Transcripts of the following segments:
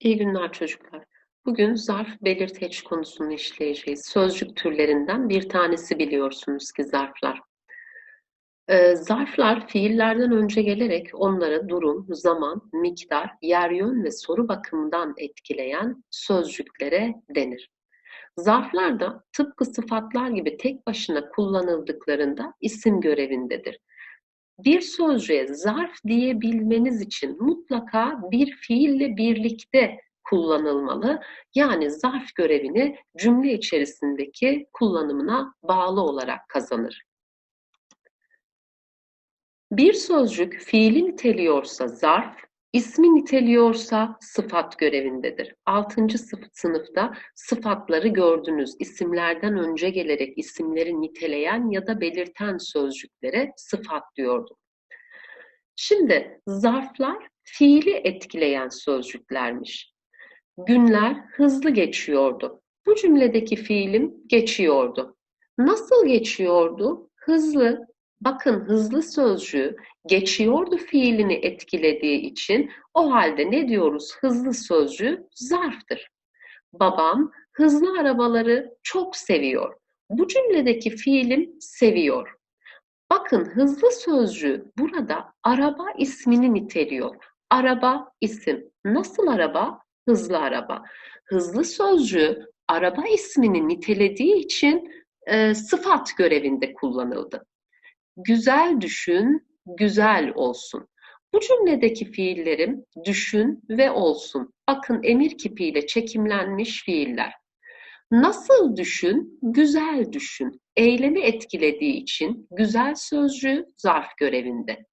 İyi günler çocuklar. Bugün zarf belirteç konusunu işleyeceğiz. Sözcük türlerinden bir tanesi biliyorsunuz ki zarflar. Ee, zarflar fiillerden önce gelerek onlara durum, zaman, miktar, yer yön ve soru bakımından etkileyen sözcüklere denir. Zarflar da tıpkı sıfatlar gibi tek başına kullanıldıklarında isim görevindedir. Bir sözcüğe zarf diyebilmeniz için mutlaka bir fiille birlikte kullanılmalı. Yani zarf görevini cümle içerisindeki kullanımına bağlı olarak kazanır. Bir sözcük fiili niteliyorsa zarf, ismi niteliyorsa sıfat görevindedir. Altıncı sınıfta sıfatları gördünüz. İsimlerden önce gelerek isimleri niteleyen ya da belirten sözcüklere sıfat diyorduk. Şimdi zarflar fiili etkileyen sözcüklermiş. Günler hızlı geçiyordu. Bu cümledeki fiilim geçiyordu. Nasıl geçiyordu? Hızlı. Bakın hızlı sözcüğü geçiyordu fiilini etkilediği için o halde ne diyoruz? Hızlı sözcüğü zarftır. Babam hızlı arabaları çok seviyor. Bu cümledeki fiilim seviyor. Bakın hızlı sözcüğü burada araba ismini niteliyor. Araba isim. Nasıl araba? Hızlı araba. Hızlı sözcüğü araba ismini nitelediği için e, sıfat görevinde kullanıldı. Güzel düşün, güzel olsun. Bu cümledeki fiillerim düşün ve olsun. Bakın emir kipiyle çekimlenmiş fiiller. Nasıl düşün? Güzel düşün. Eylemi etkilediği için güzel sözcüğü zarf görevinde.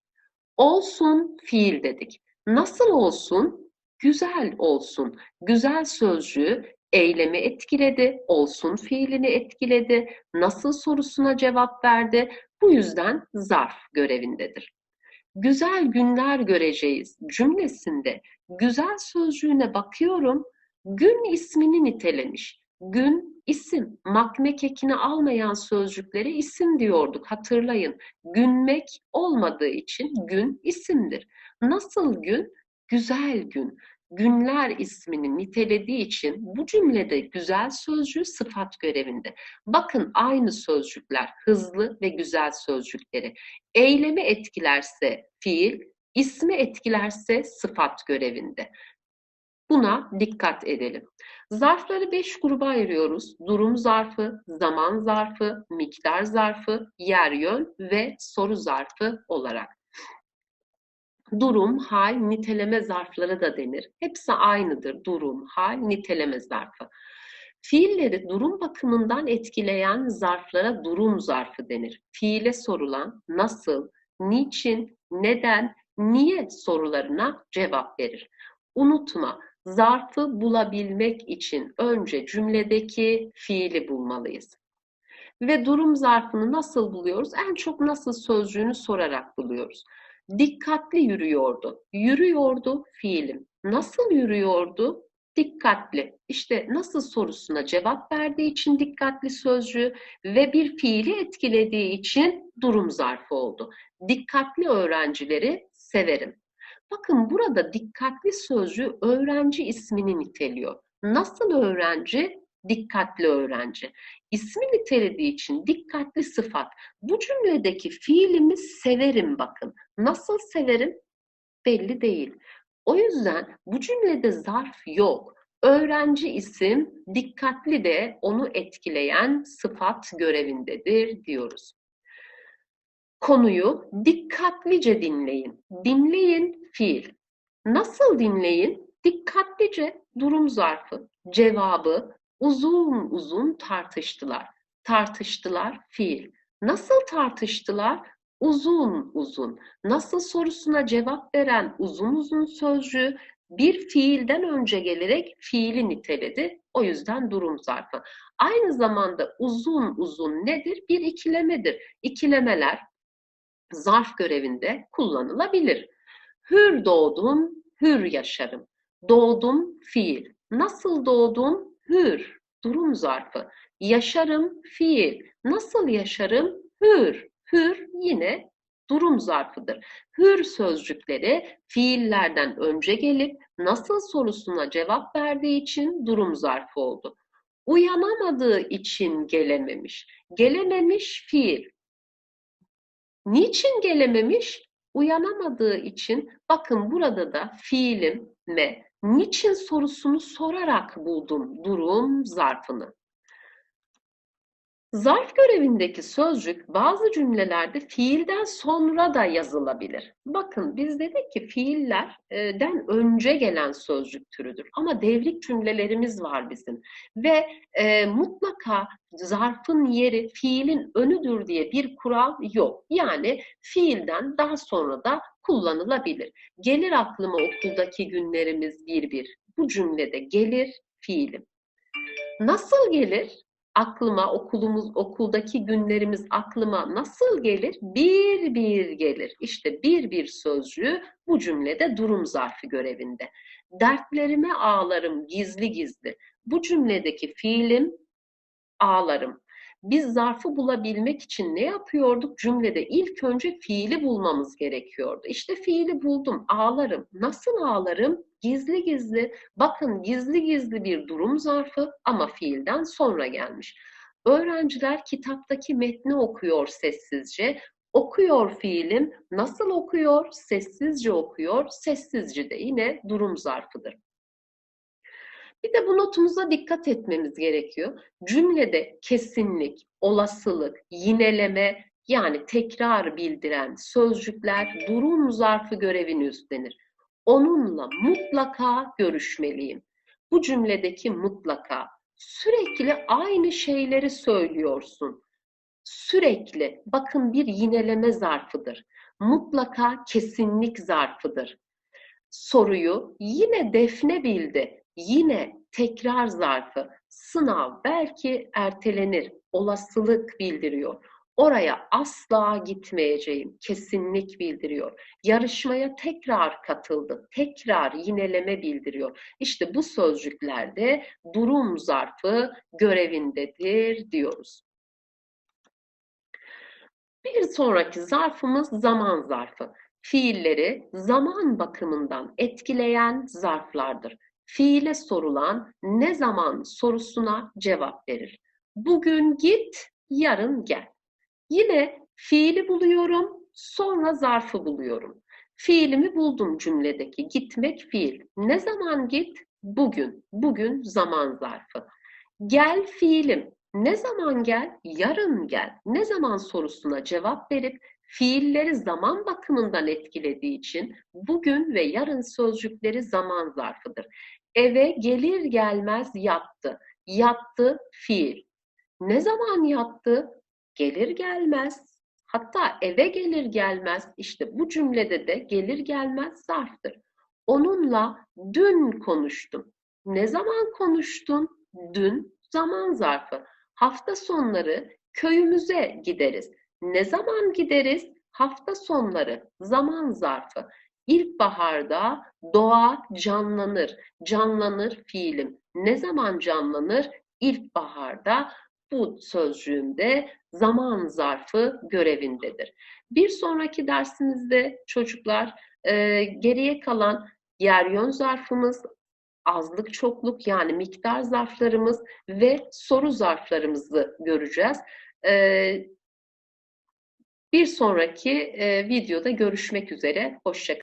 Olsun fiil dedik. Nasıl olsun? Güzel olsun. Güzel sözcüğü eylemi etkiledi, olsun fiilini etkiledi, nasıl sorusuna cevap verdi. Bu yüzden zarf görevindedir. Güzel günler göreceğiz cümlesinde güzel sözcüğüne bakıyorum. Gün ismini nitelemiş. Gün isim. Makmek ekini almayan sözcüklere isim diyorduk. Hatırlayın. Günmek olmadığı için gün isimdir. Nasıl gün? Güzel gün. Günler ismini nitelediği için bu cümlede güzel sözcüğü sıfat görevinde. Bakın aynı sözcükler hızlı ve güzel sözcükleri. Eylemi etkilerse fiil, ismi etkilerse sıfat görevinde. Buna dikkat edelim. Zarfları beş gruba ayırıyoruz. Durum zarfı, zaman zarfı, miktar zarfı, yer yön ve soru zarfı olarak. Durum, hal, niteleme zarfları da denir. Hepsi aynıdır. Durum, hal, niteleme zarfı. Fiilleri durum bakımından etkileyen zarflara durum zarfı denir. Fiile sorulan nasıl, niçin, neden, niye sorularına cevap verir. Unutma, zarfı bulabilmek için önce cümledeki fiili bulmalıyız. Ve durum zarfını nasıl buluyoruz? En çok nasıl sözcüğünü sorarak buluyoruz. Dikkatli yürüyordu. Yürüyordu fiilim. Nasıl yürüyordu? Dikkatli. İşte nasıl sorusuna cevap verdiği için dikkatli sözcüğü ve bir fiili etkilediği için durum zarfı oldu. Dikkatli öğrencileri severim. Bakın burada dikkatli sözcüğü öğrenci ismini niteliyor. Nasıl öğrenci? Dikkatli öğrenci. İsmi nitelediği için dikkatli sıfat. Bu cümledeki fiilimiz severim bakın. Nasıl severim? Belli değil. O yüzden bu cümlede zarf yok. Öğrenci isim, dikkatli de onu etkileyen sıfat görevindedir diyoruz. Konuyu dikkatlice dinleyin. Dinleyin fiil. Nasıl dinleyin? Dikkatlice durum zarfı, cevabı uzun uzun tartıştılar. Tartıştılar fiil. Nasıl tartıştılar? Uzun uzun. Nasıl sorusuna cevap veren uzun uzun sözcüğü bir fiilden önce gelerek fiili niteledi. O yüzden durum zarfı. Aynı zamanda uzun uzun nedir? Bir ikilemedir. İkilemeler zarf görevinde kullanılabilir. Hür doğdum, hür yaşarım. Doğdum fiil. Nasıl doğdum? Hür. Durum zarfı. Yaşarım fiil. Nasıl yaşarım? Hür. Hür yine durum zarfıdır. Hür sözcükleri fiillerden önce gelip nasıl sorusuna cevap verdiği için durum zarfı oldu. Uyanamadığı için gelememiş. Gelememiş fiil. Niçin gelememiş? Uyanamadığı için bakın burada da fiilim me niçin sorusunu sorarak buldum durum zarfını. Zarf görevindeki sözcük bazı cümlelerde fiilden sonra da yazılabilir. Bakın biz dedik ki fiillerden önce gelen sözcük türüdür. Ama devrik cümlelerimiz var bizim. Ve e, mutlaka zarfın yeri fiilin önüdür diye bir kural yok. Yani fiilden daha sonra da kullanılabilir. Gelir aklıma okuldaki günlerimiz bir bir. Bu cümlede gelir fiilim. Nasıl gelir? Aklıma okulumuz okuldaki günlerimiz aklıma nasıl gelir? Bir bir gelir. İşte bir bir sözcüğü bu cümlede durum zarfı görevinde. Dertlerime ağlarım gizli gizli. Bu cümledeki fiilim ağlarım. Biz zarfı bulabilmek için ne yapıyorduk? Cümlede ilk önce fiili bulmamız gerekiyordu. İşte fiili buldum. Ağlarım. Nasıl ağlarım? Gizli gizli. Bakın gizli gizli bir durum zarfı ama fiilden sonra gelmiş. Öğrenciler kitaptaki metni okuyor sessizce. Okuyor fiilim. Nasıl okuyor? Sessizce okuyor. Sessizce de yine durum zarfıdır. Bir de bu notumuza dikkat etmemiz gerekiyor. Cümlede kesinlik, olasılık, yineleme yani tekrar bildiren sözcükler durum zarfı görevini üstlenir. Onunla mutlaka görüşmeliyim. Bu cümledeki mutlaka sürekli aynı şeyleri söylüyorsun. Sürekli bakın bir yineleme zarfıdır. Mutlaka kesinlik zarfıdır. Soruyu yine Defne bildi. Yine tekrar zarfı, sınav belki ertelenir, olasılık bildiriyor. Oraya asla gitmeyeceğim, kesinlik bildiriyor. Yarışmaya tekrar katıldı, tekrar yineleme bildiriyor. İşte bu sözcüklerde durum zarfı görevindedir diyoruz. Bir sonraki zarfımız zaman zarfı. Fiilleri zaman bakımından etkileyen zarflardır fiile sorulan ne zaman sorusuna cevap verir. Bugün git, yarın gel. Yine fiili buluyorum, sonra zarfı buluyorum. Fiilimi buldum cümledeki. Gitmek fiil. Ne zaman git? Bugün. Bugün zaman zarfı. Gel fiilim. Ne zaman gel? Yarın gel. Ne zaman sorusuna cevap verip fiilleri zaman bakımından etkilediği için bugün ve yarın sözcükleri zaman zarfıdır. Eve gelir gelmez yattı. Yattı fiil. Ne zaman yattı? Gelir gelmez. Hatta eve gelir gelmez işte bu cümlede de gelir gelmez zarftır. Onunla dün konuştum. Ne zaman konuştun? Dün zaman zarfı. Hafta sonları köyümüze gideriz. Ne zaman gideriz? Hafta sonları zaman zarfı. İlkbaharda doğa canlanır. Canlanır fiilim. Ne zaman canlanır? İlkbaharda bu sözcüğümde zaman zarfı görevindedir. Bir sonraki dersimizde çocuklar e, geriye kalan yer yön zarfımız, azlık çokluk yani miktar zarflarımız ve soru zarflarımızı göreceğiz. E, bir sonraki e, videoda görüşmek üzere. Hoşçakalın.